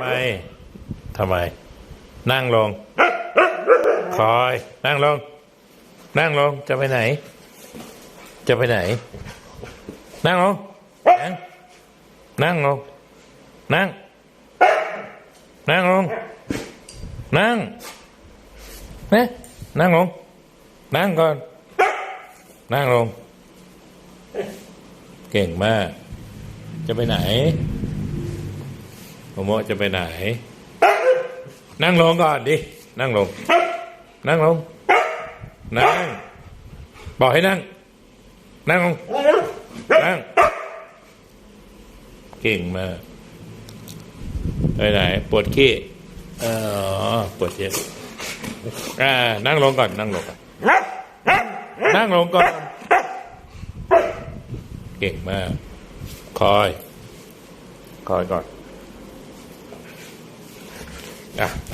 ไมทำไม นั่งลง คอย นั่งลง นั่งลง จะไปไหน จะไปไหน นั่งลงนั่งนั่งลง นั่ง นั่งลง นั่งนะนั่งลง นั่งก่อน นั่งลง เก่งมาก จะไปไหน โมจะไปไหน นั่งลงก่อนดิ นั่งลง นั่งลง นั่ง บอกให้นั่ง นั่งลง นั่ง เก่งมากไปไหน ปวดขี้เออปวดเยอะอ่า นั่งลงก่อน นั่งลงก่อน นั่งลงก่อน เก่งมาก คอย คอยก่อน อะไป